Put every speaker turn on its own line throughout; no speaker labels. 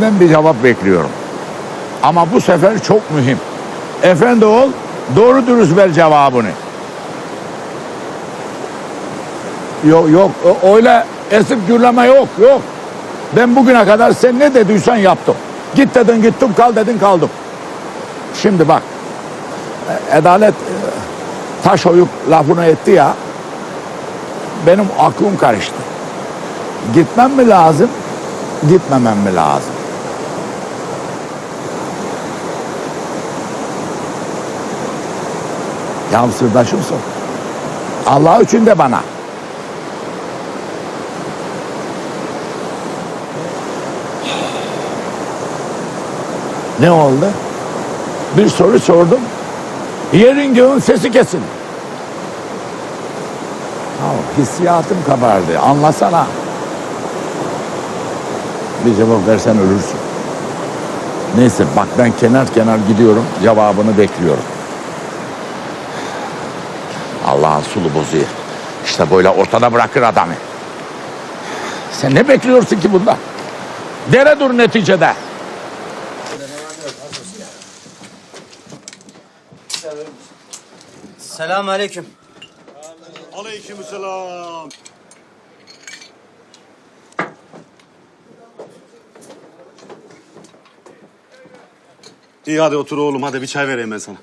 Senden bir cevap bekliyorum. Ama bu sefer çok mühim. Efendi ol, doğru dürüst ver cevabını. Yok yok öyle esip gürleme yok yok. Ben bugüne kadar sen ne dediysen yaptım. Git dedin gittim kal dedin kaldım. Şimdi bak e, Adalet e, taş oyuk lafını etti ya benim aklım karıştı. Gitmem mi lazım gitmemem mi lazım? Ya sırdaşımsın. Allah için de bana. Ne oldu? Bir soru sordum. Yerin göğün sesi kesin. Ya hissiyatım kabardı. Anlasana. Bir cevap versen ölürsün. Neyse bak ben kenar kenar gidiyorum. Cevabını bekliyorum. Allah'ın sulu bozuyor. İşte böyle ortada bırakır adamı. Sen ne bekliyorsun ki bunda? Dere dur neticede.
Selamun aleyküm.
Aleykümselam. İyi hadi otur oğlum hadi bir çay vereyim ben sana.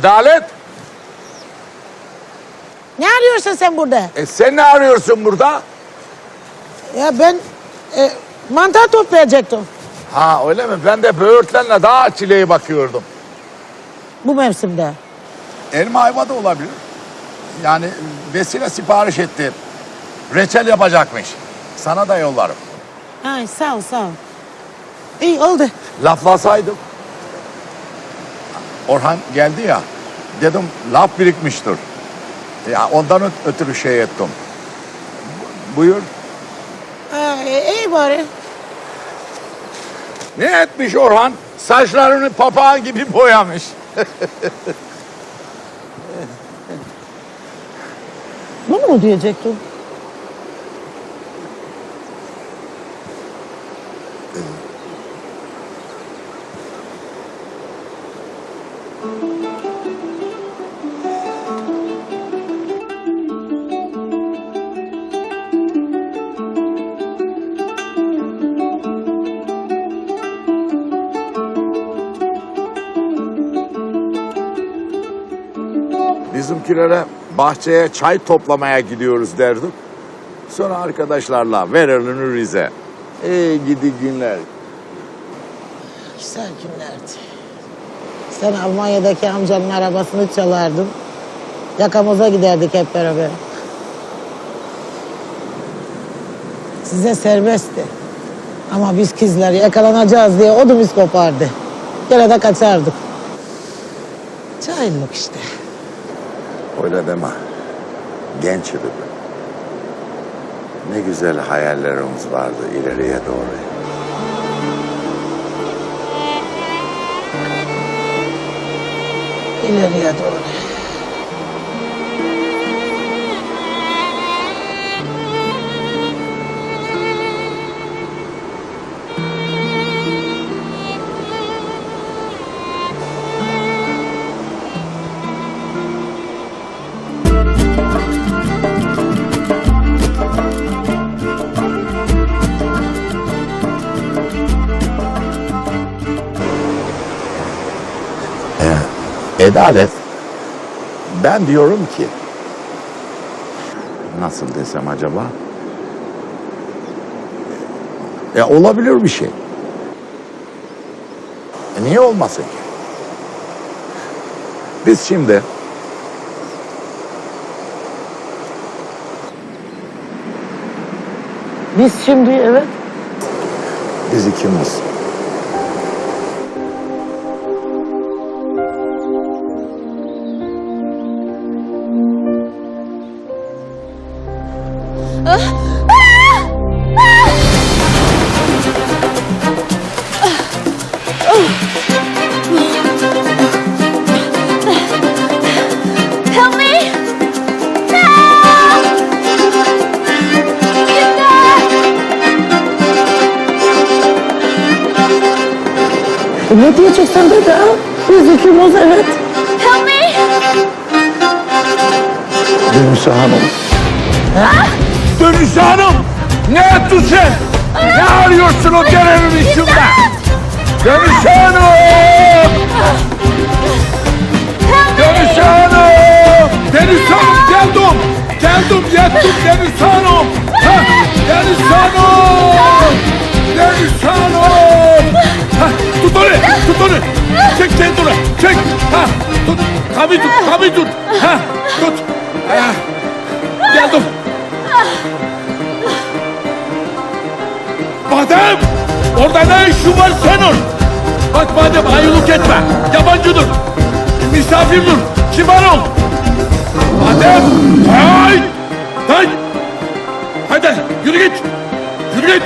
Adalet.
Ne arıyorsun sen burada?
E sen ne arıyorsun burada?
Ya ben e, mantar toplayacaktım
Ha öyle mi? Ben de böğürtlenle daha çileğe bakıyordum.
bu mevsimde.
Elma ayva da olabilir. Yani vesile sipariş etti. Reçel yapacakmış. Sana da yollarım.
Ay sağ ol sağ ol. İyi oldu.
Laflasaydım. Orhan geldi ya. Dedim laf birikmiştir. Ya ondan öt- ötürü şey ettim. Bu- Buyur.
Ha, e, iyi bari.
Ne etmiş Orhan? Saçlarını papağan gibi boyamış.
Bunu mu diyecektim?
Bizimkilere bahçeye çay toplamaya gidiyoruz derdik. Sonra arkadaşlarla ver Rize. Ey gidi günler.
Güzel günlerdi. Sen Almanya'daki amcanın arabasını çalardın. Yakamıza giderdik hep beraber. Size serbestti. Ama biz kızlar yakalanacağız diye odumuz kopardı. Gene de kaçardık. Cahillik işte.
Öyle deme. Genç idi. Ne güzel hayallerimiz vardı ileriye doğru.
ileriye doğru.
Edalet. Ben diyorum ki nasıl desem acaba? E olabilir bir şey. E, niye olmasın ki? Biz şimdi
Biz şimdi evet
biz ikimiz
Help me!
E ne diyeceksin dede? ikimiz evet.
Help me!
Dönüşü Hanım. Dönüşü Hanım! Ne yaptın sen? Ne arıyorsun o derenin içinde? Dönüşü Hanım! Dönüşü Hanım! Deniz Hanım geldim! Geldim yettim Deniz Hanım! Ha, Deniz Hanım! Deniz Hanım! Ha, tut onu! Tut onu! Çek kendini! Çek! Ha, tut! Tabi tut! Tabi tut! Ha, tut! Ha, geldim! Badem! Orada ne işin var senin? Bak Badem ayrılık etme. Yabancıdır. Misafirdir. Kibar ol. Badem! Hay! Hay! Hadi yürü git. Yürü git.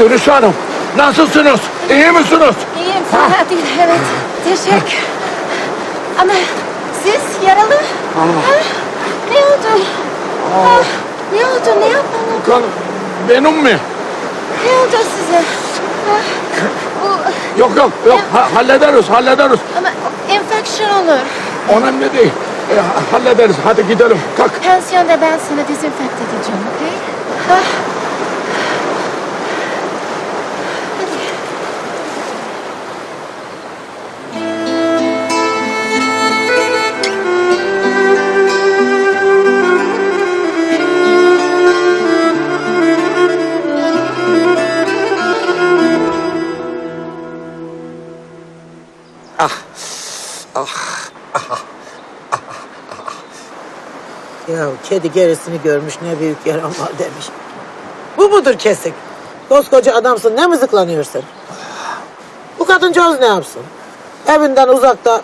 Dönüş Hanım, nasılsınız? İyi misiniz?
İyiyim fena değil evet. Teşekkür. Ama siz yaralı? Ha? Ne oldu? Ha, ne oldu ne yapalım?
Kan benim mi?
Ne oldu size? Ha, bu
Yok yok yok ha- hallederiz hallederiz.
ama enfeksiyon olur.
Önemli değil. E, ha- hallederiz hadi gidelim kalk.
Pansiyonda ben seni dezenfekte edeceğim, okey? Ha?
Kedi gerisini görmüş ne büyük yaram var demiş. Bu mudur kesik? Koskoca adamsın ne mızıklanıyorsun? Bu kadıncağız ne yapsın? Evinden uzakta.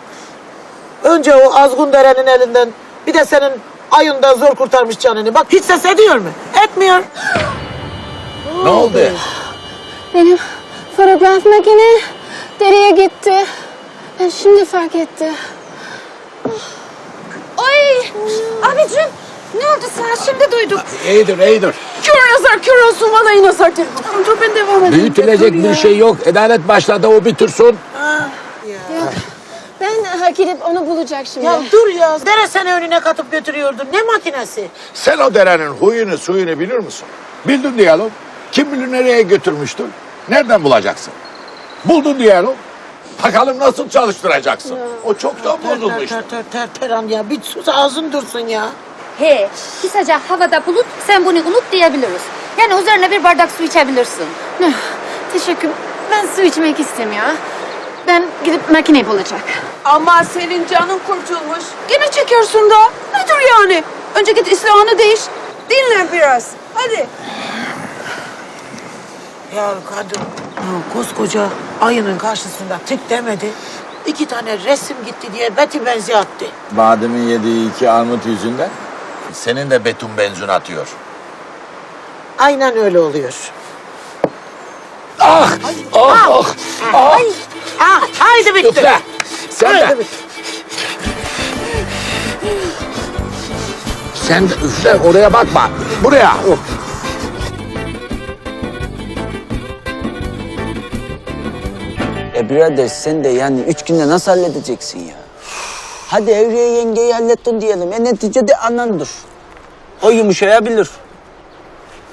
Önce o azgun derenin elinden bir de senin ayından zor kurtarmış canını. Bak hiç ses ediyor mu? Etmiyor.
Ne oldu?
Benim fotoğraf makine dereye gitti. Ben şimdi fark etti. Ay abicim ne oldu sana şimdi duyduk.
İyidir iyidir.
Kör yazar kör olsun vallahi nazar derim. Dur ben devam edeyim.
Büyütülecek bir şey yok. Edalet başladı o bitirsin.
Yok. Ben ha, gidip onu bulacak şimdi.
Ya dur ya. Dere seni önüne katıp götürüyordun. Ne makinesi?
Sen o derenin huyunu suyunu bilir misin? Bildin diyelim. Kim bilir nereye götürmüştür? Nereden bulacaksın? Buldun diyelim. Bakalım nasıl çalıştıracaksın? O çoktan
Ter ter
bozulmuş.
ter ter ter teran ya. Bir sus ağzın dursun ya.
He, kısaca havada bulut, sen bunu unut diyebiliriz. Yani üzerine bir bardak su içebilirsin.
Teşekkür. Ben su içmek istemiyorum. Ben gidip makine bulacak.
Ama senin canın kurtulmuş. Gene çekiyorsun da. Nedir yani? Önce git İslam'ını değiş. Dinle biraz. Hadi.
Ya kadın ya koskoca ayının karşısında tık demedi. İki tane resim gitti diye beti benzi attı.
Badem'in yediği iki armut yüzünden
senin de beton benzin atıyor.
Aynen öyle oluyor.
Ah! Ah! Ah! ah.
Ah, haydi bitti.
Üfle! Sen
Haydi
de,
bitti.
sen de üfle oraya bakma. Buraya.
E birader sen de yani üç günde nasıl halledeceksin ya? Hadi Evriye yengeyi hallettin diyelim. E neticede anandır. O yumuşayabilir.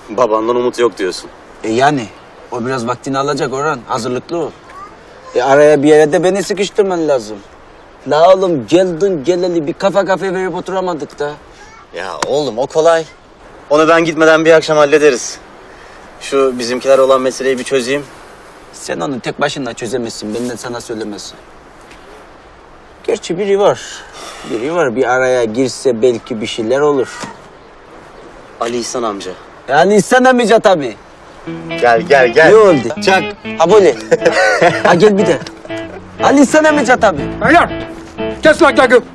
Babandan umut yok diyorsun.
E yani o biraz vaktini alacak Orhan. Hazırlıklı ol. E araya bir yere de beni sıkıştırman lazım. La oğlum geldin geleli bir kafa kafe verip oturamadık da.
Ya oğlum o kolay. Onu ben gitmeden bir akşam hallederiz. Şu bizimkiler olan meseleyi bir çözeyim.
Sen onu tek başına çözemezsin. Benden sana söylemesi. Gerçi biri var. Biri var. Bir araya girse belki bir şeyler olur.
Ali İhsan amca.
Yani insan amca tabii.
Gel gel gel.
Ne oldu?
Çak.
Ha böyle. ha gel bir de. Ali İhsan amca tabii.
Beyler! Kes lan yakın!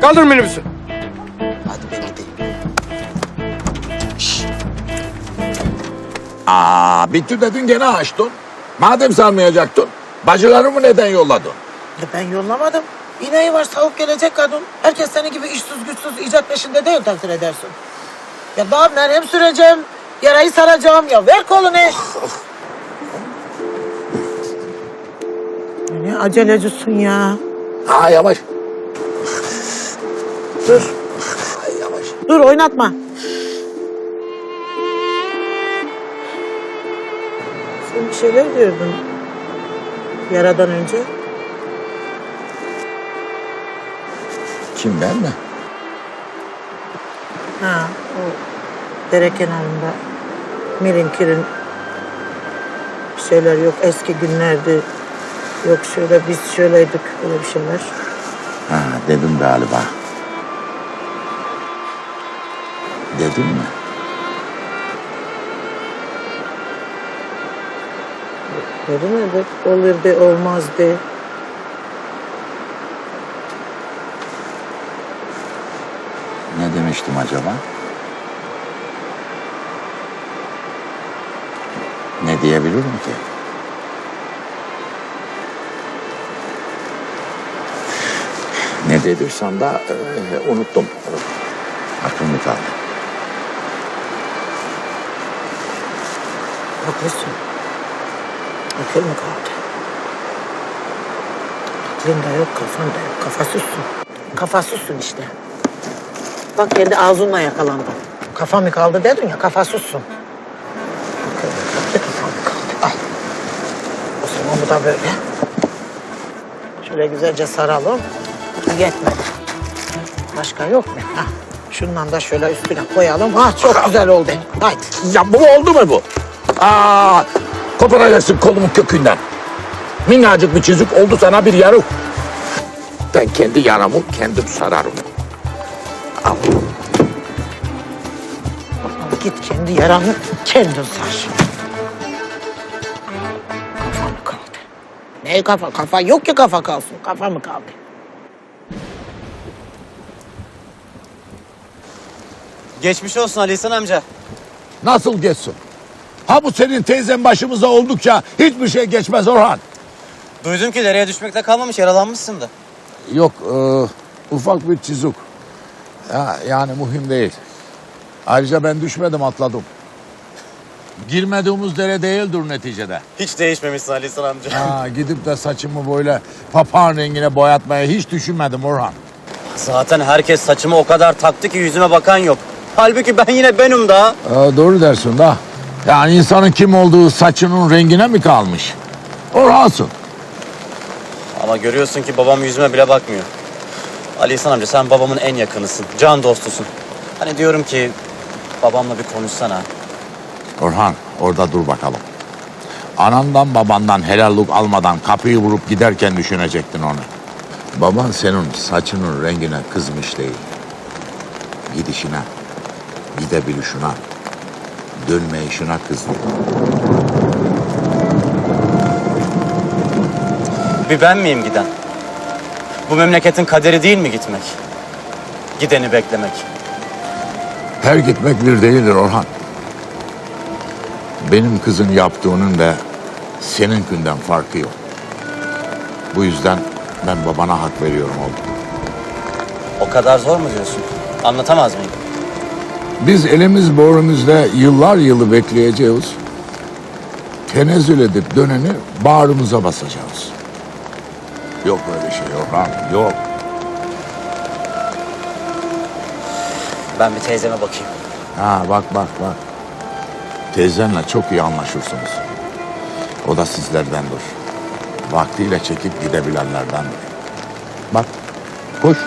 Kaldır minibüsü.
Hadi ben gideyim.
Aa, bitti dedin gene açtın. Madem sarmayacaktın, bacılarımı neden yolladın?
Ben yollamadım. İneği var savup gelecek kadın. Herkes senin gibi işsiz güçsüz icat peşinde değil takdir edersin. Ya daha merhem süreceğim, yarayı saracağım ya ver kolunu. Ne acelecisin ya.
Ha yavaş.
Dur,
Ay, yavaş.
dur oynatma. Sen bir şeyler diyordun. Yaradan önce.
Kim ben mi?
Ha, o dere kenarında mirin kirin bir şeyler yok. Eski günlerdi. Yok şöyle biz şöyleydik öyle bir şeyler.
Ha dedim galiba. Dedim mi?
Dedi mi? De, olurdu olmazdı.
Demiştim acaba? Ne diyebilirim ki? Ne dediysem da e, unuttum. Aklımda kaldı.
Haklısın. Akıl mı kaldı? Aklın da yok, kafan da yok. Kafasızsın. Kafasızsın işte. Bak kendi ağzınla yakalandın. Kafa mı kaldı dedin ya, kafasızsın. Kafa mı kaldı? Al. O zaman bu da böyle. Şöyle güzelce saralım. Yetmedi. Başka yok mu? Ha. Şundan da şöyle üstüne koyalım. Ha çok güzel oldu. Haydi.
Ya bu oldu mu bu? Aa, koparacaksın kolumun kökünden. Minnacık bir çizik oldu sana bir yarık. Ben kendi yaramı kendim sararım.
Git kendi yaranı kendin sar. Kafa mı kaldı? Ne kafa? Kafa yok ki kafa kalsın. Kafa mı kaldı?
Geçmiş olsun Ali İhsan amca.
Nasıl geçsin? Ha bu senin teyzen başımıza oldukça hiçbir şey geçmez Orhan.
Duydum ki dereye düşmekte kalmamış yaralanmışsın da.
Yok, e, ufak bir çizik. Ya, yani mühim değil. Ayrıca ben düşmedim, atladım. Girmediğimiz dere değildir neticede.
Hiç değişmemişsin Ali amca.
Ha, gidip de saçımı böyle papağan rengine boyatmaya hiç düşünmedim Orhan.
Zaten herkes saçımı o kadar taktı ki yüzüme bakan yok. Halbuki ben yine benim daha.
Aa, doğru dersin da. Yani insanın kim olduğu saçının rengine mi kalmış? Orhansın.
Ama görüyorsun ki babam yüzüme bile bakmıyor. Ali İhsan amca sen babamın en yakınısın. Can dostusun. Hani diyorum ki babamla bir konuşsana.
Orhan orada dur bakalım. Anandan babandan helallik almadan kapıyı vurup giderken düşünecektin onu. Baban senin saçının rengine kızmış değil. Gidişine, gidebilişine, dönmeyişine kızdı.
Bir ben miyim giden? Bu memleketin kaderi değil mi gitmek? Gideni beklemek.
Her gitmek bir değildir Orhan. Benim kızın yaptığının da seninkinden farkı yok. Bu yüzden ben babana hak veriyorum oğlum.
O kadar zor mu diyorsun? Anlatamaz mıyım?
Biz elimiz borumuzda yıllar yılı bekleyeceğiz. Tenezzül edip döneni bağrımıza basacağız. Yok öyle şey Orhan, yok.
Ben bir teyzeme bakayım.
Ha bak bak bak. Teyzenle çok iyi anlaşırsınız. O da sizlerdendir. Vaktiyle çekip gidebilenlerdendir. Bak, koş.